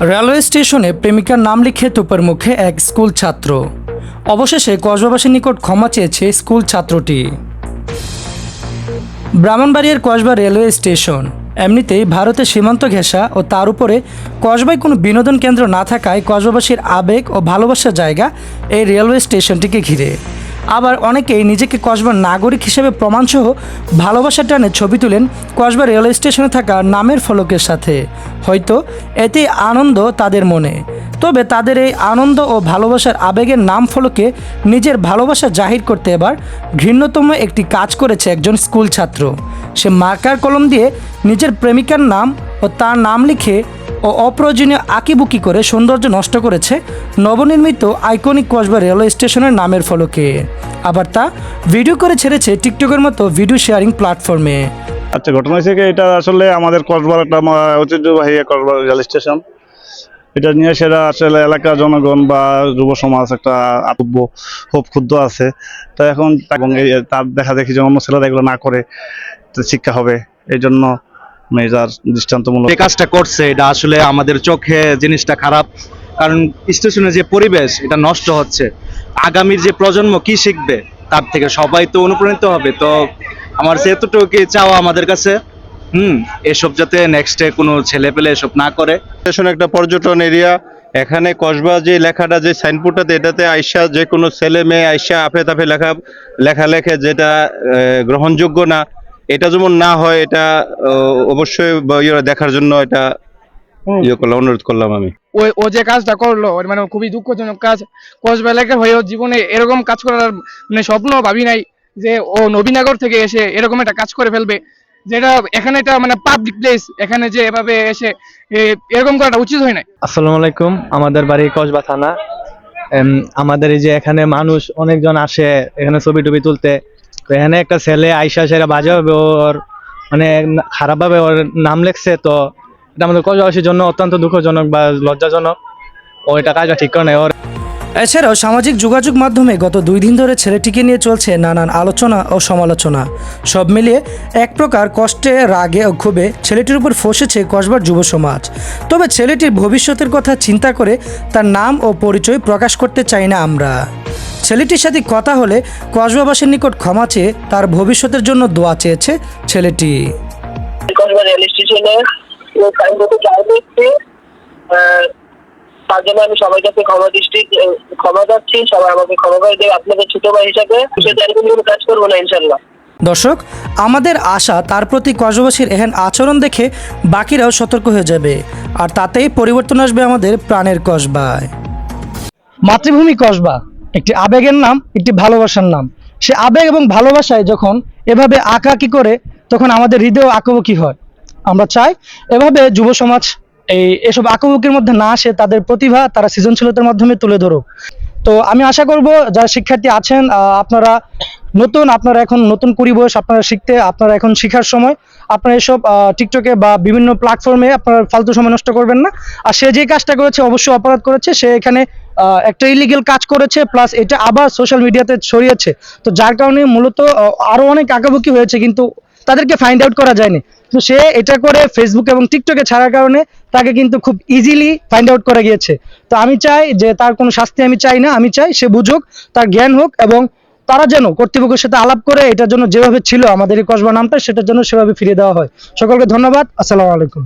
Railway স্টেশনে প্রেমিকার নাম লিখে তোপের মুখে এক স্কুল ছাত্র। অবশেষে কসবাবাসীর নিকট ক্ষমা চেয়েছে স্কুল ছাত্রটি। ব্রাহ্মণবাড়িয়ার কসবা রেলওয়ে স্টেশন। এমনিতেই ভারতের সীমান্ত ঘেঁষা ও তার উপরে কসবায় কোনো বিনোদন কেন্দ্র না থাকায় কসবাবাসীর আবেগ ও ভালোবাসার জায়গা এই রেলওয়ে স্টেশনটিকে ঘিরে। আবার অনেকেই নিজেকে কসবার নাগরিক হিসেবে প্রমাণসহ ভালোবাসার টানে ছবি তুলেন কসবা রেলওয়ে স্টেশনে থাকা নামের ফলকের সাথে। হয়তো এতেই আনন্দ তাদের মনে। তবে তাদের এই আনন্দ ও ভালোবাসার আবেগের নাম ফলকে নিজের ভালোবাসা জাহির করতে এবার ঘৃণ্যতম একটি কাজ করেছে একজন স্কুল ছাত্র। সে মার্কার কলম দিয়ে নিজের প্রেমিকার নাম ও তার নাম লিখে ও অপ্রয়োজনীয় আঁকিবুকি করে সৌন্দর্য নষ্ট করেছে নবনির্মিত আইকনিক কসবা রেলওয়ে স্টেশনের নামের ফলকে। আবার তা ভিডিও করে ছেড়েছে টিকটকের মতো ভিডিও শেয়ারিং প্ল্যাটফর্মে। আচ্ছা ঘটনা হয়েছে কি? এটা আসলে আমাদের কসবার একটা ঐতিহ্যবাহী কসবার রেল স্টেশন। এটা নিয়ে সেটা আসলে এলাকার জনগণ বা যুব সমাজ একটা আতব্য খুব ক্ষুদ্র আছে। তো এখন এবং তার দেখা দেখি যে অন্য ছেলেরা এগুলো না করে শিক্ষা হবে। এই জন্য মেজার দৃষ্টান্তমূলক। যে কাজটা করছে এটা আসলে আমাদের চোখে জিনিসটা খারাপ। কারণ স্টেশনের যে পরিবেশ এটা নষ্ট হচ্ছে। আগামীর যে প্রজন্ম কি শিখবে তার থেকে সবাই তো অনুপ্রাণিত হবে। তো আমার এতটুকু চাওয়া আমাদের কাছে। হুম এসব যাতে নেক্সটে কোনো ছেলে পেলে এসব না করে। স্টেশন একটা পর্যটন এরিয়া। এখানে কসবা যে লেখাটা যে সাইনবোর্ডটাতে এটাতে আইসা যে কোনো ছেলে মেয়ে আইসা আফে তাফে লেখা লেখা লেখে যেটা আহ, গ্রহণযোগ্য না এটা যেমন না হয় এটা অবশ্যই দেখার জন্য এটা ইয়ে করলাম অনুরোধ করলাম আমি। ওই ও যে কাজটা করল মানে খুবই দুঃখজনক কাজ। কসবা এলাকার হয়ে ওর জীবনে এরকম কাজ করার মানে স্বপ্ন ভাবি নাই যে ও নবীনগর থেকে এসে এরকম একটা কাজ করে ফেলবে যেটা এখানে এটা মানে পাবলিক প্লেস এখানে যে এভাবে এসে এরকম করাটা উচিত হয় না আসসালামু আলাইকুম আমাদের বাড়ি কসবা থানা। আমাদের এই যে এখানে মানুষ অনেকজন আসে এখানে ছবি টবি তুলতে। এখানে একটা ছেলে আইসা সেরা বাজেভাবে ওর মানে খারাপভাবে ওর নাম লেখছে, তো এটা আমাদের কসবাসীর জন্য অত্যন্ত দুঃখজনক বা লজ্জাজনক। ও এটা কাজটা ঠিক করে ওর এছাড়াও সামাজিক যোগাযোগ মাধ্যমে গত দুই দিন ধরে ছেলেটিকে নিয়ে চলছে নানান আলোচনা ও সমালোচনা। সব মিলিয়ে এক প্রকার কষ্টে, রাগে ও ক্ষোভে ছেলেটির উপর ফসেছে কসবার যুব সমাজ। তবে ছেলেটির ভবিষ্যতের কথা চিন্তা করে তার নাম ও পরিচয় প্রকাশ করতে চাই না আমরা। ছেলেটির সাথে কথা হলে কসবাবাসীর নিকট ক্ষমা চেয়ে তার ভবিষ্যতের জন্য দোয়া চেয়েছে ছেলেটি। কসবা রেল স্টেশনে তার জন্য আমি সবার কাছে ক্ষমা দৃষ্টি ক্ষমা চাচ্ছি। সবাই আমাকে ক্ষমা করে দেবে। আপনাদের ছোট ভাই হিসাবে সে তারিখে কোনো কাজ করব না ইনশাল্লাহ দর্শক আমাদের আশা তার প্রতি কসবাসীর এহেন আচরণ দেখে বাকিরাও সতর্ক হয়ে যাবে। আর তাতেই পরিবর্তন আসবে আমাদের প্রাণের কসবায়। মাতৃভূমি কসবা। একটি আবেগের নাম, একটি ভালোবাসার নাম। সে আবেগ এবং ভালোবাসায় যখন এভাবে আঁকাকি করে, তখন আমাদের হৃদয় আঁকাবুকি হয়। আমরা চাই এভাবে যুব সমাজ এই এসব আঁকাবুকির মধ্যে না আসে, তাদের প্রতিভা তারা সৃজনশীলতার মাধ্যমে তুলে ধরুক। তো আমি আশা করব যারা শিক্ষার্থী আছেন আপনারা নতুন, আপনারা এখন নতুন কুড়ি বয়স, আপনারা শিখতে, আপনারা এখন শিখার সময়, আপনারা এসব টিকটকে বা বিভিন্ন প্ল্যাটফর্মে আপনারা ফালতু সময় নষ্ট করবেন না। আর সে যে কাজটা করেছে, অবশ্যই অপরাধ করেছে। সে এখানে একটা ইলিগেল কাজ করেছে প্লাস এটা আবার সোশ্যাল মিডিয়াতে ছড়িয়েছে। তো যার কারণে মূলত আহ, আরও অনেক আঁকাবুকি হয়েছে কিন্তু তাদেরকে ফাইন্ড আউট করা যায়নি। তো সে এটা করে ফেসবুক এবং টিকটকে ছাড়ার কারণে তাকে কিন্তু খুব ইজিলি ফাইন্ড আউট করা গিয়েছে। তো আমি চাই যে তার কোনো শাস্তি আমি চাই না আমি চাই সে বুঝুক তার জ্ঞান হোক এবং তারা যেন কর্তৃপক্ষের সাথে আলাপ করে এটার জন্য যেভাবে ছিল আমাদের এই কসবা নামটা সেটার জন্য সেভাবে ফিরিয়ে দেওয়া হয়। সকলকে ধন্যবাদ আসসালামু আলাইকুম।